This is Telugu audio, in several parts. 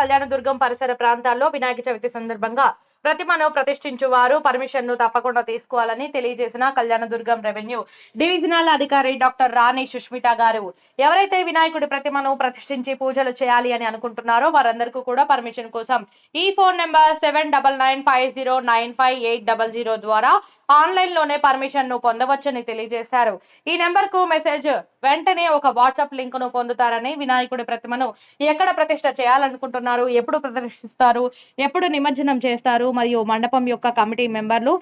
కళ్యాణదుర్గం పరిసర ప్రాంతాల్లో వినాయక చవితి సందర్భంగా ప్రతిమను ప్రతిష్ఠించువారు. పర్మిషన్ను తప్పకుండా తీసుకోవాలని తెలియజేసిన కళ్యాణదుర్గం రెవెన్యూ డివిజనల్ అధికారి డాక్టర్ రాణి సుష్మిత గారు. ఎవరైతే వినాయకుడి ప్రతిమను ప్రతిష్ఠించి పూజలు చేయాలి అని అనుకుంటున్నారో వారందరికీ కూడా పర్మిషన్ కోసం ఈ phone number seven double nine five zero nine five eight double zero ద్వారా ఆన్లైన్లోనే పర్మిషన్ను పొందవచ్చని తెలియజేశారు. ఈ నెంబర్కు మెసేజ్ వెంటనే ఒక వాట్సాప్ లింక్ను పొందుతారని వినాయకుడి ప్రతిమను ఎక్కడ ప్రతిష్ట చేయాలనుకుంటున్నారు? ఎప్పుడు ప్రదర్శిస్తారు? ఎప్పుడు నిమజ్జనం చేస్తారు? మరియు మండపం యొక్క కమిటీ మెంబర్లు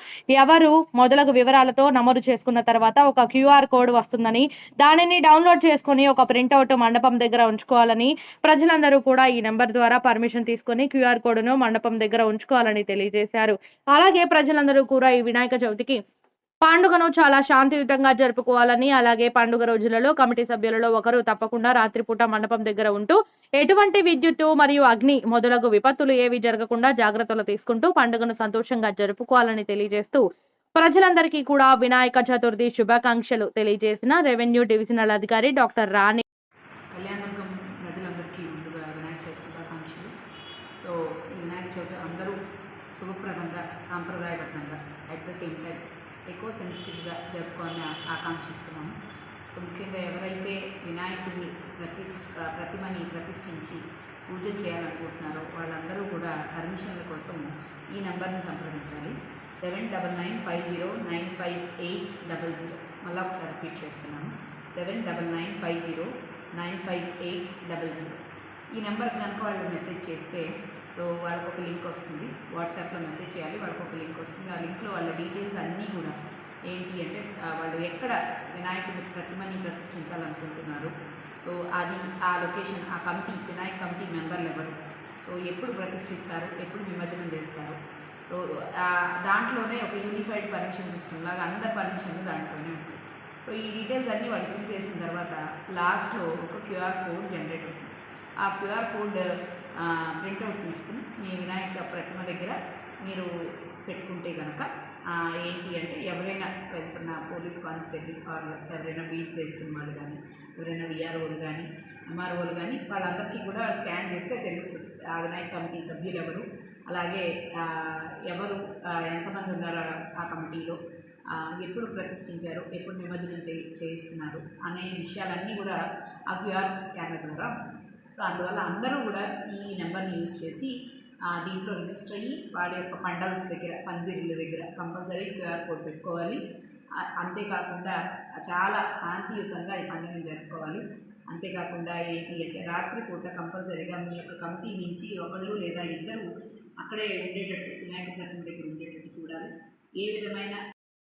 ఎవరు? మొదలగు వివరాలతో నమోదు చేసుకున్న తర్వాత ఒక క్యూఆర్ కోడ్ వస్తుందని దానిని డౌన్లోడ్ చేసుకుని ఒక ప్రింట్అవుట్ మండపం దగ్గర ఉంచుకోవాలని ప్రజలందరూ కూడా ఈ నెంబర్ ద్వారా పర్మిషన్ తీసుకొని క్యూఆర్ కోడ్ను మండపం దగ్గర ఉంచుకోవాలని తెలియజేశారు. అలాగే ప్రజలందరూ కూడా ఈ వినాయక చవితికి పండుగను చాలా శాంతియుతంగా జరుపుకోవాలని అలాగే పండుగ రోజులలో కమిటీ సభ్యులలో ఒకరు తప్పకుండా రాత్రిపూట మండపం దగ్గర ఉంటూ ఎటువంటి విద్యుత్తు మరియు అగ్ని మొదలగు విపత్తులు ఏవి జరగకుండా జాగ్రత్తలు తీసుకుంటూ పండుగను సంతోషంగా జరుపుకోవాలని తెలియజేస్తూ ప్రజలందరికీ కూడా వినాయక చతుర్థి శుభాకాంక్షలు తెలియజేసిన రెవెన్యూ డివిజనల్ అధికారి డాక్టర్ రాణి. కళ్యాణదుర్గం ప్రజలందరికీ ముందుగా వినాయక చవితి శుభాకాంక్షలు. సో ఈ వినాయక చవితి అందరూ శుభప్రదంగా సాంప్రదాయబద్ధంగా అట్ ద సేమ్ టైం ఎక్కువ సెన్సిటివ్గా జరుపుకోవాలని ఆకాంక్షిస్తున్నాము సో ముఖ్యంగా ఎవరైతే వినాయకుడిని ప్రతిష్ఠ ప్రతిమని ప్రతిష్ఠించి పూజలు చేయాలనుకుంటున్నారో వాళ్ళందరూ కూడా పర్మిషన్ల కోసం ఈ నెంబర్ని సంప్రదించాలి. Seven double nine five zero nine five eight double zero. మళ్ళీ ఒకసారి రిపీట్ చేస్తున్నాను. Seven double nine five zero nine five eight double zero. ఈ నెంబర్కి కనుక వాళ్ళు మెసేజ్ చేస్తే సో వాళ్ళకు ఒక లింక్ వస్తుంది. వాట్సాప్లో మెసేజ్ చేయాలి వాళ్ళకు ఒక లింక్ వస్తుంది. ఆ లింక్లో వాళ్ళ డీటెయిల్స్ అన్నీ కూడా ఏంటి అంటే వాళ్ళు ఎక్కడ వినాయకుడి ప్రతిమని ప్రతిష్ఠించాలనుకుంటున్నారు. సో అది ఆ లొకేషన్ ఆ కమిటీ వినాయక కమిటీ మెంబర్లు ఎవరు? సో ఎప్పుడు ప్రతిష్ఠిస్తారు? ఎప్పుడు నిమజ్జనం చేస్తారు? సో దాంట్లోనే ఒక యూనిఫైడ్ పర్మిషన్ సిస్టమ్ లాగా అందరి పర్మిషన్లు దాంట్లోనే ఉంటాయి. సో ఈ డీటెయిల్స్ అన్నీ వాళ్ళు ఫిల్ చేసిన తర్వాత లాస్ట్లో ఒక క్యూఆర్ కోడ్ జనరేట్ అవుతుంది. ఆ క్యూఆర్ కోడ్ ప్రింట్అవుట్ తీసుకుని మీ వినాయక ప్రతిమ దగ్గర మీరు పెట్టుకుంటే కనుక ఏంటి అంటే ఎవరైనా వెళ్తున్న పోలీస్ కానిస్టేబుల్ ఆర్ ఎవరైనా బీట్ వేస్తున్న వాళ్ళు కానీ ఎవరైనా విఆర్ఓలు కానీ ఎంఆర్ఓలు కానీ వాళ్ళందరికీ కూడా స్కాన్ చేస్తే తెలుస్తుంది. ఆ వినాయక కమిటీ సభ్యులు ఎవరు? అలాగే ఎవరు ఎంతమంది ఉన్నారు ఆ- కమిటీలో? ఎప్పుడు ప్రతిష్ఠించారు? ఎప్పుడు నిమజ్జనం చేయి చేయిస్తున్నారు? అనే విషయాలన్నీ కూడా ఆ క్యూఆర్ స్కానర్ ద్వారా సో అందువల్ల అందరూ కూడా ఈ నెంబర్ని యూజ్ చేసి దీంట్లో రిజిస్టర్ అయ్యి వాడి యొక్క పండల్స్ దగ్గర పందిర్ల దగ్గర కంపల్సరీ క్యూఆర్ కోడ్ పెట్టుకోవాలి. అంతేకాకుండా చాలా శాంతియుతంగా ఈ పండుగను జరుపుకోవాలి. అంతేకాకుండా ఏంటి అంటే రాత్రిపూట కంపల్సరీగా మీ యొక్క కమిటీ నుంచి ఒకళ్ళు లేదా ఇద్దరు అక్కడే ఉండేటట్టు వినాయక ప్రతిమ దగ్గర ఉండేటట్టు చూడాలి. ఏ విధమైన